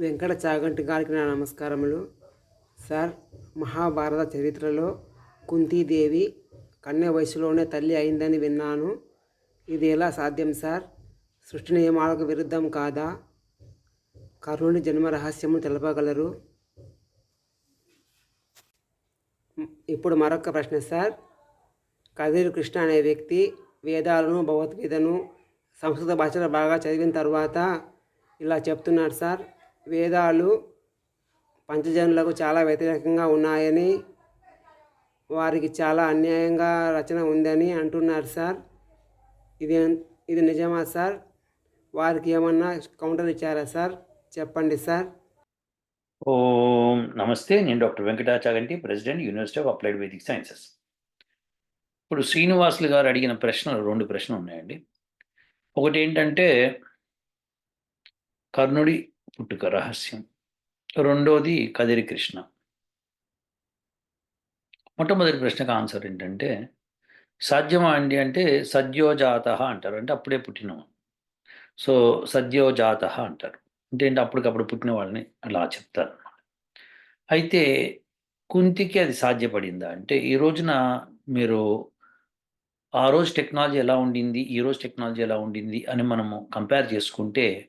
వెంకట చాగంటి గారికి నా నమస్కారములు. సార్ మహాభారత చరిత్రలో కుంతీదేవి కన్య వయసులోనే తల్లి అయిందని విన్నాను. ఇది ఎలా సాధ్యం సార్? సృష్టి నియమాలకు విరుద్ధం కాదా? కర్ణుని జన్మ రహస్యము తెలపగలరు? ఇప్పుడు మరొక ప్రశ్న సార్. కదిరి కృష్ణ అనే వ్యక్తి వేదాలను భగవద్గీతను సంస్కృత భాషలో బాగా చదివిన తర్వాత ఇలా చెప్తున్నాడు సార్. వేదాలు పంచజనులకు చాలా వ్యతిరేకంగా ఉన్నాయని వారికి చాలా అన్యాయంగా రచన ఉందని అంటున్నారు సార్. ఇది ఇది నిజమా సార్? వారికి ఏమన్నా కౌంటర్ ఇచ్చారా సార్? చెప్పండి సార్. ఓం నమస్తే నేను doctor Venkatachaganti president university of applied Vedic sciences. ఇప్పుడు శ్రీనివాసులు గారు అడిగిన ప్రశ్నలు రెండు ప్రశ్నలు ఉన్నాయండి. ఒకటి ఏంటంటే కర్ణుడి పుట్టుక రహస్యం. రెండోది కదిరి కృష్ణ. మొట్టమొదటి ప్రశ్నకు ఆన్సర్ ఏంటంటే సాధ్యమా అండి అంటే సద్యోజాత అంటారు. అంటే అప్పుడే పుట్టిన సో సద్యోజాత అంటారు. అంటే ఏంటి? అప్పటికప్పుడు పుట్టిన వాళ్ళని అలా చెప్తారు అయితే కుంతికి అది సాధ్యపడిందా అంటే ఈ రోజున మీరు ఆ రోజు టెక్నాలజీ ఎలా ఉండింది? ఈ రోజు టెక్నాలజీ ఎలా ఉండింది? అని మనము కంపేర్ చేసుకుంటే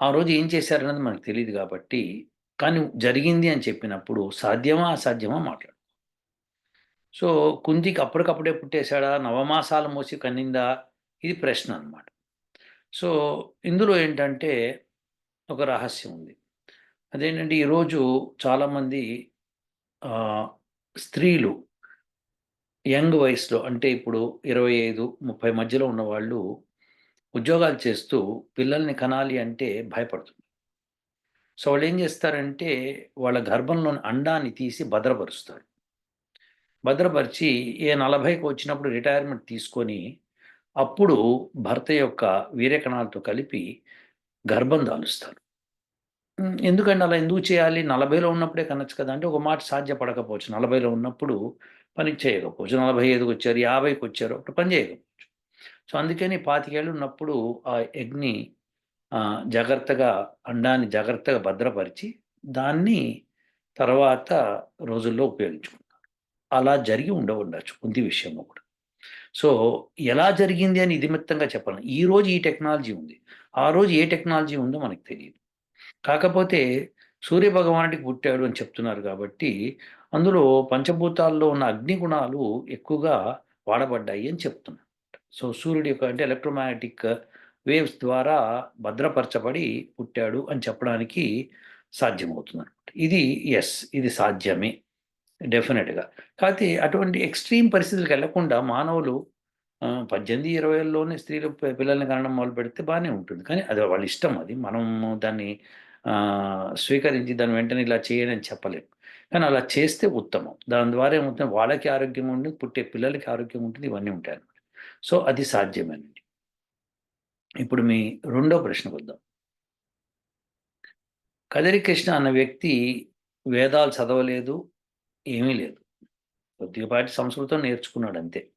ఆ రోజు ఏం చేశారన్నది మనకు తెలియదు కాబట్టి కానీ జరిగింది అని చెప్పినప్పుడు సాధ్యమా అసాధ్యమా మాట్లాడు. సో కుంతికి అప్పటికప్పుడే పుట్టేశాడా? నవమాసాలు మోసి కన్నిందా? ఇది ప్రశ్న అనమాట సో ఇందులో ఏంటంటే ఒక రహస్యం ఉంది. అదేంటంటే ఈరోజు చాలామంది స్త్రీలు యంగ్ వయసులో అంటే ఇప్పుడు ఇరవై ఐదు ముప్పై మధ్యలో ఉన్న వాళ్ళు ఉద్యోగాలు చేస్తూ పిల్లల్ని కనాలి అంటే భయపడుతుంది. సో వాళ్ళు ఏం చేస్తారంటే వాళ్ళ గర్భంలోని అండాన్ని తీసి భద్రపరుస్తారు. భద్రపరిచి ఏ నలభైకి వచ్చినప్పుడు రిటైర్మెంట్ తీసుకొని అప్పుడు భర్త యొక్క వీర్యకణాలతో కలిపి గర్భం దాలుస్తారు. ఎందుకంటే అలా ఎందుకు చేయాలి? నలభైలో ఉన్నప్పుడే కనొచ్చు కదా అంటే ఒక మాట సాధ్యపడకపోవచ్చు. నలభైలో ఉన్నప్పుడు పని చేయకపోవచ్చు. నలభై ఐదుకి వచ్చారు యాభైకి వచ్చారు అప్పుడు పని చేయకపోవచ్చు. సో అందుకని పాతికేళ్ళు ఉన్నప్పుడు ఆ ఎగ్ని జాగ్రత్తగా అండాన్ని జాగ్రత్తగా భద్రపరిచి దాన్ని తర్వాత రోజుల్లో ఉపయోగించుకున్నారు అలా జరిగి ఉండవచ్చు కుంతి విషయంలో కూడా. సో ఎలా జరిగింది అని ఇదిమిత్తంగా చెప్పాలి. ఈ రోజు ఈ టెక్నాలజీ ఉంది. ఆ రోజు ఏ టెక్నాలజీ ఉందో మనకు తెలియదు. కాకపోతే సూర్య భగవానుడికి పుట్టాడు అని చెప్తున్నారు కాబట్టి అందులో పంచభూతాల్లో ఉన్న అగ్ని గుణాలు ఎక్కువగా వాడబడ్డాయి అని చెప్తున్నారు. సో సూర్యుడి యొక్క అంటే ఎలక్ట్రోమాగ్నెటిక్ వేవ్స్ ద్వారా భద్రపరచబడి పుట్టాడు అని చెప్పడానికి సాధ్యమవుతుంది అనమాట ఇది ఎస్ ఇది సాధ్యమే డెఫినెట్గా. కాకపోతే అటువంటి ఎక్స్ట్రీమ్ పరిస్థితులకు వెళ్ళకుండా మానవులు పద్దెనిమిది ఇరవైలోనే స్త్రీలు పిల్లల్ని కనడం మొదలు పెడితే బాగానే ఉంటుంది. కానీ అది వాళ్ళ ఇష్టం అది. మనం దాన్ని స్వీకరించి దాని వెంటనే ఇలా చేయని చెప్పలేము కానీ అలా చేస్తే ఉత్తమం. దాని ద్వారా ఏమవుతుంది? వాళ్ళకి ఆరోగ్యం ఉంటుంది పుట్టే పిల్లలకి ఆరోగ్యం ఉంటుంది ఇవన్నీ ఉంటాయి సో అది సాధ్యమేనండి. ఇప్పుడు మీ రెండో ప్రశ్న వద్దాం కదిరికృష్ణ అన్న వ్యక్తి వేదాలు చదవలేదు ఏమీ లేదు. కొద్దిపాటి సంస్కృతం నేర్చుకున్నాడు అంతే.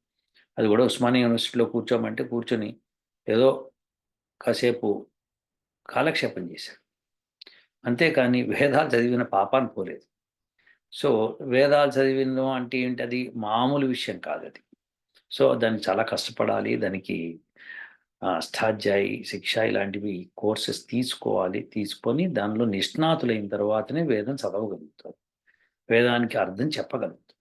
అది కూడా ఉస్మానియా యూనివర్సిటీలో కూర్చోమంటే కూర్చొని ఏదో కాసేపు కాలక్షేపం చేశాడు. అంతేకాని వేదాలు చదివిన పాపాన్ని పోలేదు. సో వేదాలు చదివిన అంటే ఏంటి? అది మామూలు విషయం కాదు అది. సో దాన్ని చాలా కష్టపడాలి. దానికి అష్టాధ్యాయి శిక్ష ఇలాంటివి కోర్సెస్ తీసుకోవాలి. తీసుకొని దానిలో నిష్ణాతులైన తర్వాతనే వేదం చదవగలుగుతారు. వేదానికి అర్థం చెప్పగలుగుతారు.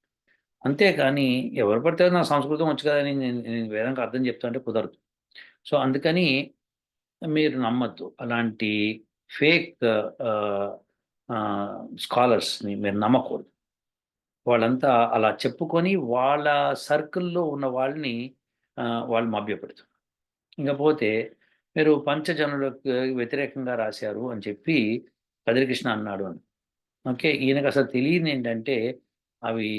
అంతేకాని ఎవరు పడితే నా సంస్కృతం వచ్చు కదా నేను నేను వేదానికి అర్థం చెప్తా అంటే కుదరదు. సో అందుకని మీరు నమ్మద్దు. అలాంటి ఫేక్ స్కాలర్స్ని మీరు నమ్మకూడదు. వాళ్ళంతా అలా చెప్పుకొని వాళ్ళ సర్కిల్లో ఉన్న వాళ్ళని వాళ్ళు మభ్యపెడుతున్నారు. ఇంకపోతే మీరు పంచజనులకు వ్యతిరేకంగా రాశారు అని చెప్పి కదిరికృష్ణ అన్నాడు అని. ఓకే ఈయనకు అసలు తెలియదు ఏంటంటే అవి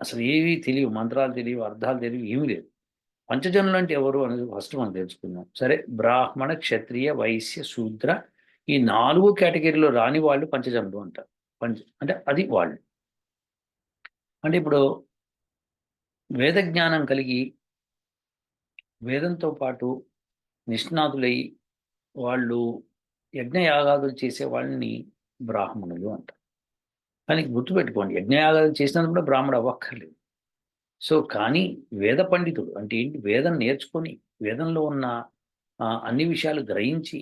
అసలు ఏవి తెలియవు మంత్రాలు తెలియవు అర్థాలు తెలియవు ఏమీ లేదు పంచజనులు అంటే ఎవరు అనేది ఫస్ట్ మనం తెలుసుకుందాం. సరే బ్రాహ్మణ క్షత్రియ వైశ్య శూద్ర ఈ నాలుగు కేటగిరీలో రాని వాళ్ళు పంచజనులు అంటారు. పంచ అంటే అది వాళ్ళు. అంటే ఇప్పుడు వేద జ్ఞానం కలిగి వేదంతో పాటు నిష్ణాతులై వాళ్ళు యజ్ఞయాగాదులు చేసే వాళ్ళని బ్రాహ్మణులు అంటారు. కానీ గుర్తుపెట్టుకోండి యజ్ఞయాగాదులు చేసినందుకు కూడా బ్రాహ్మడు అవ్వక్కర్లేదు. సో కానీ వేద పండితుడు అంటే ఏంటి? వేదం నేర్చుకొని వేదంలో ఉన్న అన్ని విషయాలు గ్రహించి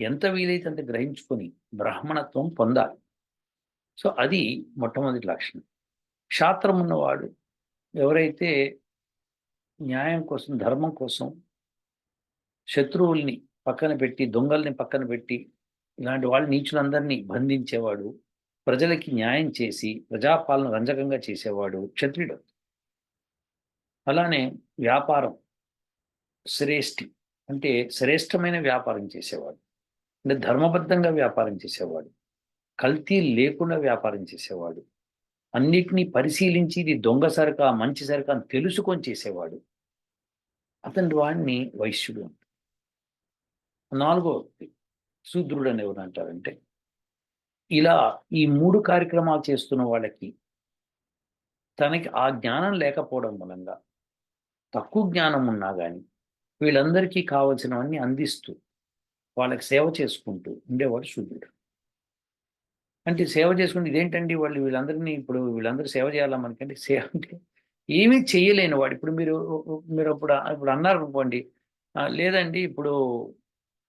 ఎంత వీలైతే అంత గ్రహించుకొని బ్రాహ్మణత్వం పొందాలి. సో అది మొట్టమొదటి లక్షణం. క్షాత్రం ఉన్నవాడు ఎవరైతే న్యాయం కోసం ధర్మం కోసం శత్రువుల్ని పక్కన పెట్టి దొంగల్ని పక్కన పెట్టి ఇలాంటి వాళ్ళు నీచులందరినీ బంధించేవాడు ప్రజలకి న్యాయం చేసి ప్రజాపాలన రంజకంగా చేసేవాడు క్షత్రియుడు. అలానే వ్యాపారం శ్రేష్ఠి అంటే శ్రేష్టమైన వ్యాపారం చేసేవాడు. అంటే ధర్మబద్ధంగా వ్యాపారం చేసేవాడు. కల్తీ లేకుండా వ్యాపారం చేసేవాడు. అన్నిటినీ పరిశీలించి ఇది దొంగ సరక మంచి సరక అని తెలుసుకొని చేసేవాడు. అతని వాడిని వైశ్యుడు అంటారు నాలుగో శూద్రుడు అని ఎవరు అంటారంటే ఇలా ఈ మూడు కార్యక్రమాలు చేస్తున్న వాళ్ళకి తనకి ఆ జ్ఞానం లేకపోవడం మూలంగా తక్కువ జ్ఞానం ఉన్నా కానీ వీళ్ళందరికీ కావలసినవన్నీ అందిస్తూ వాళ్ళకి సేవ చేసుకుంటూ ఉండేవాడు శూద్రుడు అంటే సేవ చేసుకుంటే ఇదేంటండి వాళ్ళు వీళ్ళందరినీ ఇప్పుడు వీళ్ళందరూ సేవ చేయాలా మనకంటే సేవ అంటే ఏమీ చేయలేని వాడు. ఇప్పుడు మీరు మీరు అప్పుడు ఇప్పుడు అన్నారు అనుకోండి లేదండి ఇప్పుడు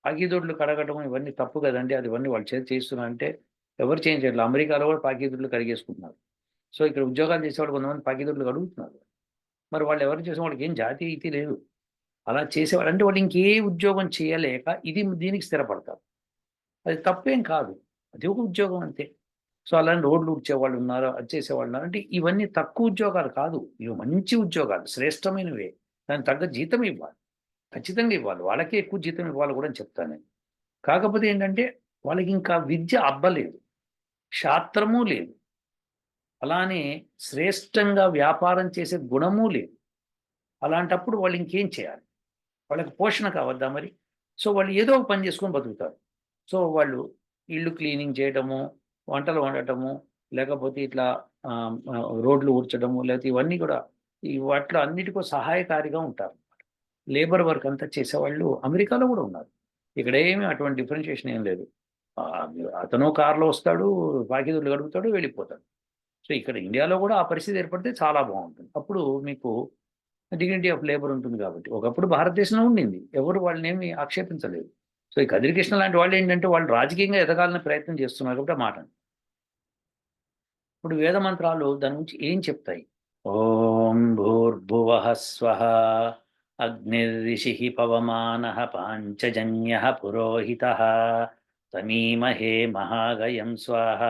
పాకీదొడ్లు కడగటం ఇవన్నీ తప్పు కదండి. అది ఇవన్నీ వాళ్ళు చేతి చేస్తున్నారు అంటే ఎవరు చేంజ్ అమెరికాలో కూడా పాకీదొడ్లు కడిగేసుకుంటున్నారు. సో ఇక్కడ ఉద్యోగాలు చేసేవాళ్ళు కొంతమంది పాకీదొడ్లు కడుగుతున్నారు. మరి వాళ్ళు ఎవరు చేసిన వాళ్ళకి ఏం జాతి అయితే లేదు. అలా చేసేవాళ్ళు అంటే వాళ్ళు ఇంకే ఉద్యోగం చేయలేక ఇది దీనికి స్థిరపడతారు. అది తప్పేం కాదు. అది ఒక ఉద్యోగం అంతే. సో అలాంటి రోడ్లు ఉడిచేవాళ్ళు ఉన్నారు అది చేసేవాళ్ళు ఉన్నారు? అంటే ఇవన్నీ తక్కువ ఉద్యోగాలు కాదు. ఇవి మంచి ఉద్యోగాలు శ్రేష్టమైనవే. దానికి తగ్గ జీతం ఇవ్వాలి. ఖచ్చితంగా ఇవ్వాలి. వాళ్ళకే ఎక్కువ జీతం ఇవ్వాలి కూడా అని చెప్తాను నేను. కాకపోతే ఏంటంటే వాళ్ళకి ఇంకా విద్య అబ్బలేదు. శాస్త్రము లేదు. అలానే శ్రేష్టంగా వ్యాపారం చేసే గుణము లేదు. అలాంటప్పుడు వాళ్ళు ఇంకేం చేయాలి? వాళ్ళకి పోషణ కావద్దా మరి? సో వాళ్ళు ఏదో ఒక పని చేసుకొని బతుకుతారు. సో వాళ్ళు ఇల్లు క్లీనింగ్ చేయడము వంటలు వండటము లేకపోతే ఇట్లా రోడ్లు ఊడ్చడము లేకపోతే ఇవన్నీ కూడా ఈ వాటిలో అన్నిటికో సహాయకారిగా ఉంటారు. లేబర్ వర్క్ అంతా చేసేవాళ్ళు అమెరికాలో కూడా ఉన్నారు. ఇక్కడ ఏమీ అటువంటి డిఫరెన్షియేషన్ ఏం లేదు. అతను కారులో వస్తాడు పాకిదులు గడుపుతాడు వెళ్ళిపోతాడు. సో ఇక్కడ ఇండియాలో కూడా ఆ పరిస్థితి ఏర్పడితే చాలా బాగుంటుంది. అప్పుడు మీకు డిగ్నిటీ ఆఫ్ లేబర్ ఉంటుంది కాబట్టి. ఒకప్పుడు భారతదేశంలో ఉండింది. ఎవరు వాళ్ళని ఏమి ఆక్షేపించలేదు. సో ఈ కదిరికృష్ణ లాంటి వాళ్ళు ఏంటంటే వాళ్ళు రాజకీయంగా ఎదగాలని ప్రయత్నం చేస్తున్నారు కాబట్టి ఆ మాట ఇప్పుడు వేద మంత్రాలు దాని గురించి ఏం చెప్తాయి? ఓం భూర్భువ స్వ అగ్నిర్షి పవమాన పాంచజన్య పురోహిత తమీమహే మహాగయం స్వాహ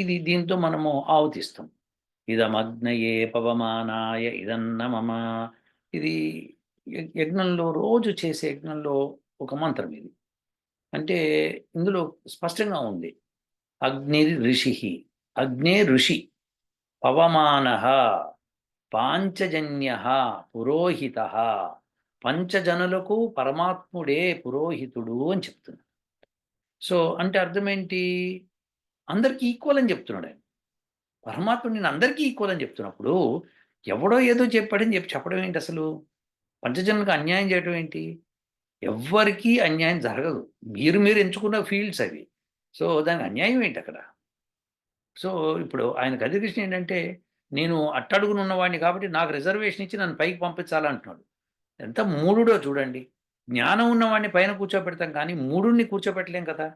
ఇది దీంతో మనము ఆవుతిస్తాం. ఇదమగ్నయే పవమానాయ ఇదన్న మమ ఇది యజ్ఞంలో రోజు చేసే యజ్ఞంలో ఒక మంత్రం ఇది. అంటే ఇందులో స్పష్టంగా ఉంది. అగ్ని ఋషి అగ్నే ఋషి పవమాన పాంచజన్య పురోహిత పంచజనులకు పరమాత్ముడే పురోహితుడు అని చెప్తున్నాడు. సో అంటే అర్థం ఏంటి? అందరికీ ఈక్వల్ అని చెప్తున్నాడు ఆయన. పరమాత్ముడు నేను అందరికీ ఈక్వల్ అని చెప్తున్నప్పుడు ఎవడో ఏదో చెప్పాడని చెప్పి చెప్పడం ఏంటి అసలు? పంచజనులకు అన్యాయం చేయడం ఏంటి? ఎవ్వరికీ అన్యాయం జరగదు. మీరు మీరు ఎంచుకున్న ఫీల్డ్స్ అవి. సో దానికి అన్యాయం ఏంటి అక్కడ? సో ఇప్పుడు ఆయన గదికృష్ణ ఏంటంటే నేను అట్టడుగున ఉన్నవాడిని కాబట్టి నాకు రిజర్వేషన్ ఇచ్చి నన్ను పైకి పంపించాలంటున్నాడు. ఎంత మూడుడో చూడండి. జ్ఞానం ఉన్నవాడిని పైన కూర్చోబెడతాం కానీ మూడుని కూర్చోబెట్టలేం కదా.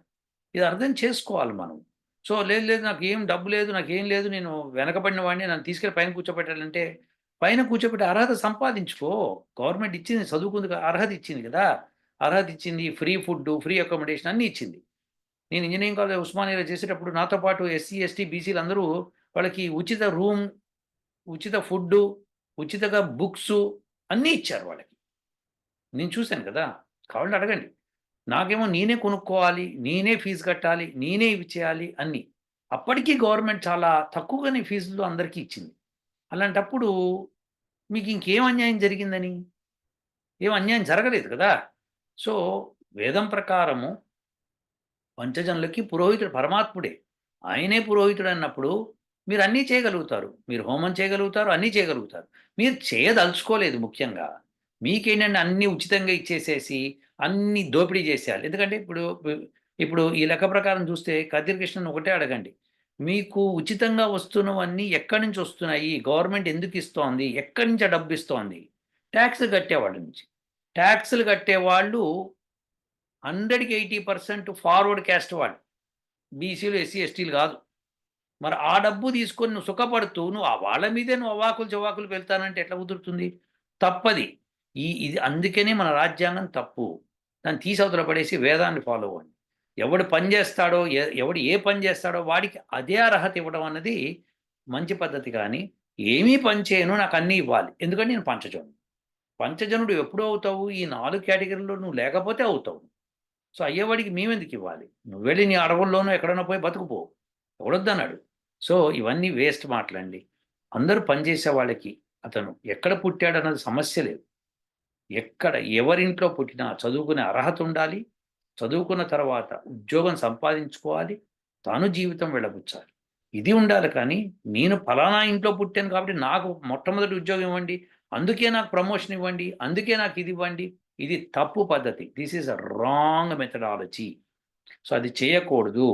ఇది అర్థం చేసుకోవాలి మనం. సో లేదు లేదు నాకు ఏం డబ్బు లేదు నాకు ఏం లేదు నేను వెనకబడిన వాడిని నన్ను తీసుకెళ్ళి పైన కూర్చోబెట్టాలంటే పైన కూర్చోబెట్టి అర్హత సంపాదించుకో. గవర్నమెంట్ ఇచ్చింది చదువుకుంది అర్హత ఇచ్చింది కదా. అర్హత ఇచ్చింది ఫ్రీ ఫుడ్ ఫ్రీ అకామిడేషన్ అన్నీ ఇచ్చింది. నేను ఇంజనీరింగ్ కాలేజ్ ఉస్మానియాలో చేసేటప్పుడు నాతో పాటు ఎస్సీ ఎస్టీ బీసీలు అందరూ వాళ్ళకి ఉచిత రూమ్ ఉచిత ఫుడ్ ఉచితంగా బుక్స్ అన్నీ ఇచ్చారు వాళ్ళకి. నేను చూశాను కదా కావాలంటే అడగండి. నాకేమో నేనే కొనుక్కోవాలి నేనే ఫీజు కట్టాలి నేనే ఇవి చేయాలి అన్నీ. అప్పటికీ గవర్నమెంట్ చాలా తక్కువగానే ఫీజులు అందరికీ ఇచ్చింది. అలాంటప్పుడు మీకు ఇంకేం అన్యాయం జరిగిందని? ఏం అన్యాయం జరగలేదు కదా? సో వేదం ప్రకారము పంచజనులకి పురోహితుడు పరమాత్ముడే. ఆయనే పురోహితుడు అన్నప్పుడు మీరు అన్నీ చేయగలుగుతారు. మీరు హోమం చేయగలుగుతారు అన్నీ చేయగలుగుతారు. మీరు చేయదలుచుకోలేదు ముఖ్యంగా. మీకేంటంటే అన్నీ ఉచితంగా ఇచ్చేసేసి అన్ని దోపిడీ చేసేయాలి. ఎందుకంటే ఇప్పుడు ఇప్పుడు ఈ లెక్క ప్రకారం చూస్తే కదిరి కృష్ణన్ ఒకటే అడగండి. మీకు ఉచితంగా వస్తున్నవన్నీ ఎక్కడి నుంచి వస్తున్నాయి? గవర్నమెంట్ ఎందుకు ఇస్తోంది? ఎక్కడి నుంచి డబ్బు ఇస్తోంది? ట్యాక్స్ కట్టేవాళ్ళ నుంచి. ట్యాక్స్లు కట్టేవాళ్ళు హండ్రెడ్కి ఎయిటీ పర్సెంట్ ఫార్వర్డ్ క్యాస్ట్ వాళ్ళు. బీసీలు ఎస్సీ ఎస్టీలు కాదు. మరి ఆ డబ్బు తీసుకొని నువ్వు సుఖపడుతూ నువ్వు ఆ వాళ్ళ మీదే నువ్వు అవాకులు చవాకులు వెళ్తానంటే ఎట్లా కుదురుతుంది? తప్పది. ఈ ఇది అందుకనే మన రాజ్యాంగం తప్పు. దాన్ని తీసవతల పడేసి వేదాన్ని ఫాలో అవ్వండి. ఎవడు పని చేస్తాడో ఎ- ఎవడు ఏ పని చేస్తాడో వాడికి అదే అర్హత ఇవ్వడం అన్నది మంచి పద్ధతి కానీ ఏమీ పని చేయను నాకు అన్నీ ఇవ్వాలి. ఎందుకంటే నేను పంచజనుడు పంచజనుడు ఎప్పుడు అవుతావు? ఈ నాలుగు కేటగిరీలో నువ్వు లేకపోతే అవుతావు. సో అయ్యేవాడికి మేమెందుకు ఇవ్వాలి? నువ్వు వెళ్ళి నీ అడవుల్లోనూ ఎక్కడైనా పోయి బతుకుపో. ఎవడొద్దన్నాడు. సో ఇవన్నీ వేస్ట్ మాటలండి. అందరూ పనిచేసే వాళ్ళకి అతను ఎక్కడ పుట్టాడన్నది సమస్య లేదు. ఎక్కడ ఎవరింట్లో పుట్టినా చదువుకునే అర్హత ఉండాలి. చదువుకున్న తర్వాత ఉద్యోగం సంపాదించుకోవాలి. తాను జీవితం వెళ్ళబుచ్చాలి ఇది ఉండాలి కానీ నేను ఫలానా ఇంట్లో పుట్టాను కాబట్టి నాకు మొట్టమొదటి ఉద్యోగం ఇవ్వండి. అందుకే నాకు ప్రమోషన్ ఇవ్వండి అందుకే నాకు ఇది ఇవ్వండి. ఇది తప్పు పద్ధతి. This is a wrong methodology so అది చేయకూడదు.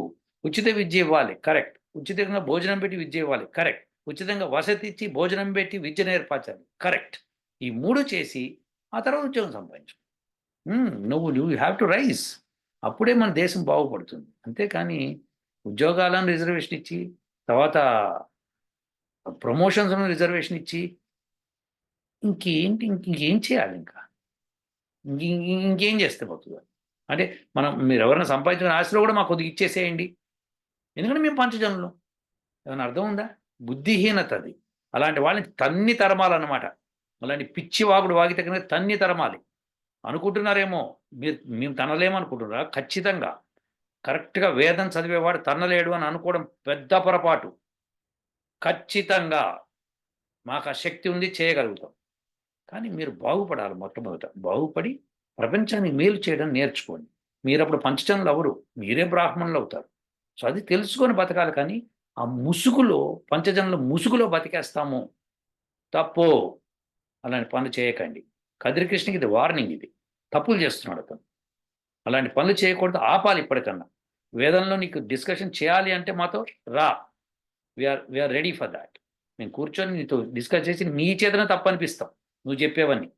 ఉచిత విద్య ఇవ్వాలి. కరెక్ట్ ఉచితంగా భోజనం పెట్టి విద్య ఇవ్వాలి. కరెక్ట్ ఉచితంగా వసతి ఇచ్చి భోజనం పెట్టి విద్య నేర్పించాలి కరెక్ట్ ఈ మూడు చేసి ఆ తర్వాత ఉద్యోగం సంపాదించు. Hmm. నువ్వు యూ హ్యావ్ టు రైజ్ అప్పుడే మన దేశం బాగుపడుతుంది. అంతేకాని ఉద్యోగాలను రిజర్వేషన్ ఇచ్చి తర్వాత ప్రమోషన్స్ రిజర్వేషన్ ఇచ్చి ఇంకేంటి ఇంక ఇంకేం చేయాలి ఇంకా? ఇంక ఇంకేం చేస్తే పోతుంది? అంటే మనం మీరు ఎవరైనా సంపాదించిన ఆశలో కూడా మాకు కొద్దిగా ఇచ్చేసేయండి. ఎందుకంటే మేము పంచజనులు. ఏమైనా అర్థం ఉందా? బుద్ధిహీనత అది అలాంటి వాళ్ళని తన్ని తరమాలన్నమాట. అలాంటి పిచ్చి వాగుడు వాగితే కనుక తన్ని తరమాలి. అనుకుంటున్నారేమో? మీరు మేము తనలేమనుకుంటున్నారా? ఖచ్చితంగా. కరెక్ట్గా వేదం చదివేవాడు తన్నలేడు అని అనుకోవడం పెద్ద పొరపాటు. ఖచ్చితంగా. మాకు ఆ శక్తి ఉంది చేయగలుగుతాం. కానీ మీరు బాగుపడాలి మొట్టమొదట. బాగుపడి ప్రపంచానికి మేలు చేయడం నేర్చుకోండి. మీరు అప్పుడు పంచజనులు అవరు మీరే బ్రాహ్మణులు అవుతారు. సో అది తెలుసుకొని బతకాలి కానీ ఆ ముసుగులో పంచజనుల ముసుగులో బతికేస్తాము. తప్పు అలాంటి పనులు చేయకండి. కదిరికృష్ణకి ఇది వార్నింగ్ ఇది. తప్పులు చేస్తున్నాడు అతను. అలాంటి పనులు చేయకూడదు. ఆపాలి ఇప్పటికన్నా. వేదంలో నీకు డిస్కషన్ చేయాలి అంటే మాతో రా. We are we are ready for that మేము కూర్చొని నీతో డిస్కస్ చేసి నీ చేతనే తప్పు అనిపిస్తాం నువ్వు చెప్పేవన్నీ.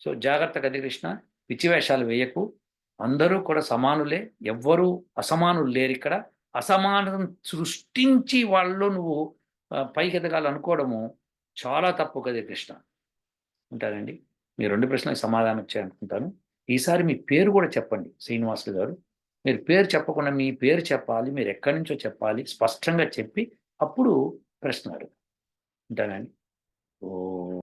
సో జాగ్రత్త కదికృష్ణ కృష్ణ పిచ్చివేషాలు వేయకు. అందరూ కూడా సమానులే. ఎవ్వరూ అసమానులు లేరు ఇక్కడ. అసమానం సృష్టించి వాళ్ళలో నువ్వు పైకి ఎదగాలనుకోవడము చాలా తప్పు కదే కృష్ణ ఉంటారండి? మీ రెండు ప్రశ్నలకు సమాధానం ఇచ్చాయనుకుంటాను ఈసారి మీ పేరు కూడా చెప్పండి శ్రీనివాసులు గారు. మీరు పేరు చెప్పకుండా మీ పేరు చెప్పాలి మీరు ఎక్కడి నుంచో చెప్పాలి స్పష్టంగా చెప్పి అప్పుడు ప్రశ్న అడుగు. ఉంటానండి? ఓ